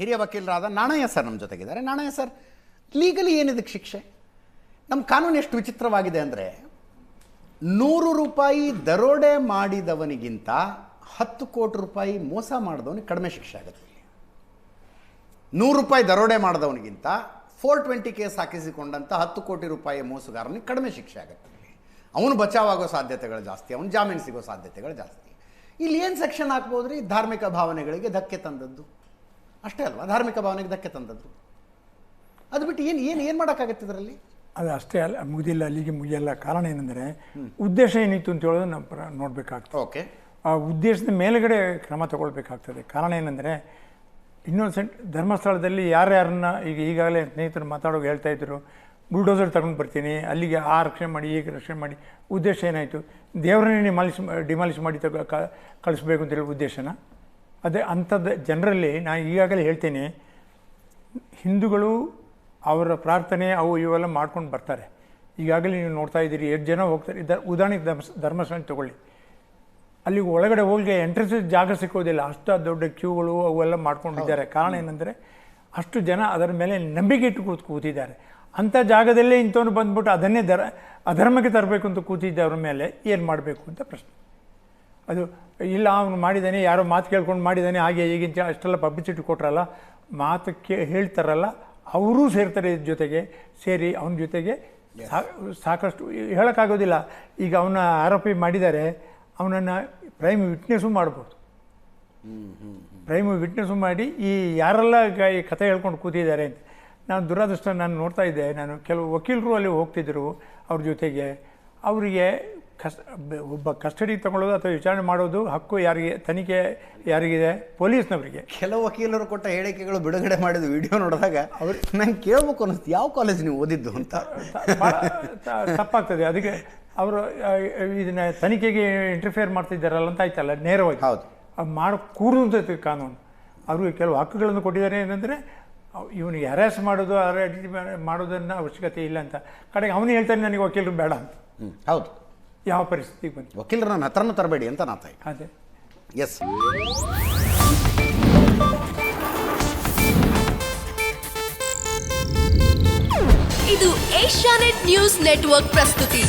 ಹಿರಿಯ ವಕೀಲರಾದ ನಾಣಯ್ಯ ಸರ್ ನಮ್ಮ ಜೊತೆಗಿದ್ದಾರೆ. ನಾಣಯ್ಯ ಸರ್ ಲೀಗಲಿ ಏನಿದಕ್ಕೆ ಶಿಕ್ಷೆ? ನಮ್ಮ ಕಾನೂನು ಎಷ್ಟು ವಿಚಿತ್ರವಾಗಿದೆ ಅಂದರೆ, ನೂರು ರೂಪಾಯಿ ದರೋಡೆ ಮಾಡಿದವನಿಗಿಂತ ಹತ್ತು ಕೋಟಿ ರೂಪಾಯಿ ಮೋಸ ಮಾಡಿದವನಿಗೆ ಕಡಿಮೆ ಶಿಕ್ಷೆ ಆಗುತ್ತೆ. ನೂರು ರೂಪಾಯಿ ದರೋಡೆ ಮಾಡಿದವನಿಗಿಂತ ಫೋರ್ ಟ್ವೆಂಟಿ ಕೇಸ್ ಹಾಕಿಸಿಕೊಂಡಂಥ ಹತ್ತು ಕೋಟಿ ರೂಪಾಯಿ ಮೋಸಗಾರನಿಗೆ ಕಡಿಮೆ ಶಿಕ್ಷೆ ಆಗುತ್ತೆ. ಅವನು ಬಚಾವಾಗೋ ಸಾಧ್ಯತೆಗಳು ಜಾಸ್ತಿ, ಅವನು ಜಾಮೀನು ಸಿಗೋ ಸಾಧ್ಯತೆಗಳು ಜಾಸ್ತಿ. ಇಲ್ಲಿ ಏನು ಸೆಕ್ಷನ್ ಹಾಕ್ಬೋದು ರೀ ಧಾರ್ಮಿಕ ಭಾವನೆಗಳಿಗೆ ಧಕ್ಕೆ ತಂದದ್ದು. ಅಷ್ಟೇ ಅಲ್ವಾ? ಧಾರ್ಮಿಕ ಭಾವನೆಗೆ ಧಕ್ಕೆ ತಂದದ್ದು. ಅದು ಬಿಟ್ಟು ಏನು ಏನು ಏನು ಮಾಡೋಕ್ಕಾಗತ್ತೆ ಇದರಲ್ಲಿ? ಅದು ಅಷ್ಟೇ ಅಲ್ಲ ಮುಗಿದಿಲ್ಲ ಅಲ್ಲಿಗೆ ಮುಗಿಯಲ್ಲ. ಕಾರಣ ಏನಂದರೆ ಉದ್ದೇಶ ಏನಿತ್ತು ಅಂತ ಹೇಳೋದು ನಾವು ಪ್ರ ನೋಡಬೇಕಾಗ್ತದೆ. ಓಕೆ. ಆ ಉದ್ದೇಶದ ಮೇಲುಗಡೆ ಕ್ರಮ ತಗೊಳ್ಬೇಕಾಗ್ತದೆ. ಕಾರಣ ಏನಂದರೆ ಇನ್ನೊಂದ್ಸೆಂಟ್ ಧರ್ಮಸ್ಥಳದಲ್ಲಿ ಯಾರ್ಯಾರನ್ನ ಈಗ ಈಗಾಗಲೇ ಸ್ನೇಹಿತರು ಮಾತಾಡೋಕೆ ಹೇಳ್ತಾ ಇದ್ರು ಬುಲ್ಡೋಸರ್ ತಗೊಂಡು ಬರ್ತೀನಿ ಅಲ್ಲಿಗೆ ಆ ರಕ್ಷಣೆ ಮಾಡಿ ಈಗ ರಕ್ಷಣೆ ಮಾಡಿ ಉದ್ದೇಶ ಏನಾಯಿತು? ದೇವರನ್ನೇ ಡಿಮಾಲಿಸ್ ಡಿಮಾಲಿಷ್ ಮಾಡಿ ತಗ ಕಳಿಸ್ಬೇಕು ಅಂತೇಳಿ ಉದ್ದೇಶನ? ಅದೇ ಅಂಥದ್ದು ಜನರಲ್ಲಿ ನಾನು ಈಗಾಗಲೇ ಹೇಳ್ತೇನೆ ಹಿಂದೂಗಳು ಅವರ ಪ್ರಾರ್ಥನೆ ಅವು ಇವೆಲ್ಲ ಮಾಡ್ಕೊಂಡು ಬರ್ತಾರೆ. ಈಗಾಗಲೇ ನೀವು ನೋಡ್ತಾ ಇದ್ದೀರಿ ಎಷ್ಟು ಜನ ಹೋಗ್ತಾರೆ. ಇದ್ದ ಉದಾಹರಣೆಗೆ ಧರ್ಮ ಧರ್ಮಸ್ಥಳ ತಗೊಳ್ಳಿ. ಅಲ್ಲಿ ಒಳಗಡೆ ಹೋಗಿ ಎಂಟ್ರೆನ್ಸ್ ಜಾಗ ಸಿಕ್ಕೋದಿಲ್ಲ. ಅಷ್ಟು ದೊಡ್ಡ ಕ್ಯೂಗಳು ಅವೆಲ್ಲ ಮಾಡ್ಕೊಂಡಿದ್ದಾರೆ. ಕಾರಣ ಏನಂದರೆ ಅಷ್ಟು ಜನ ಅದರ ಮೇಲೆ ನಂಬಿಕೆ ಇಟ್ಟು ಕೂತು ಕೂತಿದ್ದಾರೆ. ಅಂಥ ಜಾಗದಲ್ಲೇ ಇಂಥವ್ನು ಬಂದ್ಬಿಟ್ಟು ಅದನ್ನೇ ಧರ ಅಧರ್ಮಕ್ಕೆ ತರಬೇಕು ಅಂತ ಕೂತಿದ್ದವ್ರ ಮೇಲೆ ಏನು ಮಾಡಬೇಕು ಅಂತ ಪ್ರಶ್ನೆ. ಅದು ಇಲ್ಲ ಅವನು ಮಾಡಿದ್ದಾನೆ ಯಾರೋ ಮಾತು ಕೇಳ್ಕೊಂಡು ಮಾಡಿದ್ದಾನೆ ಹಾಗೆ ಈಗಿನ ಅಷ್ಟೆಲ್ಲ ಪಬ್ಲಿಸಿಟಿ ಕೊಟ್ರಲ್ಲ ಮಾತು ಕೇ ಹೇಳ್ತಾರಲ್ಲ ಅವರೂ ಸೇರ್ತಾರೆ ಇದ್ರ ಜೊತೆಗೆ ಸೇರಿ ಅವನ ಜೊತೆಗೆ ಸಾಕಷ್ಟು ಹೇಳೋಕ್ಕಾಗೋದಿಲ್ಲ. ಈಗ ಅವನ ಆರೋಪಿ ಮಾಡಿದ್ದಾರೆ ಅವನನ್ನು ಪ್ರೈಮ್ ವಿಟ್ನೆಸ್ಸು ಮಾಡ್ಬೋದು. ಪ್ರೈಮ್ ವಿಟ್ನೆಸ್ಸು ಮಾಡಿ ಈ ಯಾರೆಲ್ಲ ಈ ಕಥೆ ಹೇಳ್ಕೊಂಡು ಕೂತಿದ್ದಾರೆ ಅಂತ ನಾನು ದುರಾದೃಷ್ಟ ನಾನು ನೋಡ್ತಾ ಇದ್ದೆ ನಾನು ಕೆಲವು ವಕೀಲರು ಅಲ್ಲಿ ಹೋಗ್ತಿದ್ದರು ಅವ್ರ ಜೊತೆಗೆ ಅವರಿಗೆ ಕಸ್ ಒಬ್ಬ ಕಸ್ಟಡಿ ತಗೊಳ್ಳೋದು ಅಥವಾ ವಿಚಾರಣೆ ಮಾಡೋದು ಹಕ್ಕು ಯಾರಿಗೆ ತನಿಖೆ ಯಾರಿಗಿದೆ? ಪೊಲೀಸ್ನವರಿಗೆ. ಕೆಲವು ವಕೀಲರು ಕೊಟ್ಟ ಹೇಳಿಕೆಗಳು ಬಿಡುಗಡೆ ಮಾಡಿದ ವಿಡಿಯೋ ನೋಡಿದಾಗ ನಂಗೆ ಕೇಳಬೇಕು ಅನ್ನಿಸ್ತು. ಯಾವ ಕಾಲೇಜ್ ನೀವು ಓದಿದ್ದು? ಅಂತ. ತಪ್ಪಾಗ್ತದೆ. ಅದಕ್ಕೆ ಅವರು ಇದನ್ನ ತನಿಖೆಗೆ ಇಂಟರ್ಫಿಯರ್ ಮಾಡ್ತಿದ್ದಾರಲ್ಲ ಅಂತ ಆಯ್ತಲ್ಲ ನೇರವಾಗಿ. ಹೌದು. ಅದು ಮಾಡಿ ಅಂತ ಕಾನೂನು. ಅವ್ರಿಗೆ ಕೆಲವು ಹಕ್ಕುಗಳನ್ನು ಕೊಟ್ಟಿದ್ದಾರೆ ಏನಂದರೆ ಇವನಿಗೆ ಹ್ಯಾರಾಸ್ ಮಾಡೋದು ಹರಾಜ್ ಮಾಡೋದನ್ನ ಅವಶ್ಯಕತೆ ಇಲ್ಲ ಅಂತ. ಕಡೆಗೆ ಅವನು ಹೇಳ್ತಾನೆ ನನಗೆ ವಕೀಲರು ಬೇಡ ಅಂತ. ಹೌದು. ಯಾವ ಪರಿಸ್ಥಿತಿಗೆ ಬಂತು ವಕೀಲರು ನನ್ನ ಹತ್ರನೂ ತರಬೇಡಿ ಅಂತ ನಾ ತಾಯಿ ಅದೇ. ಎಸ್ ಇದು ಏಷ್ಯಾನೆಟ್ ನ್ಯೂಸ್ ನೆಟ್ವರ್ಕ್ ಪ್ರಸ್ತುತಿ.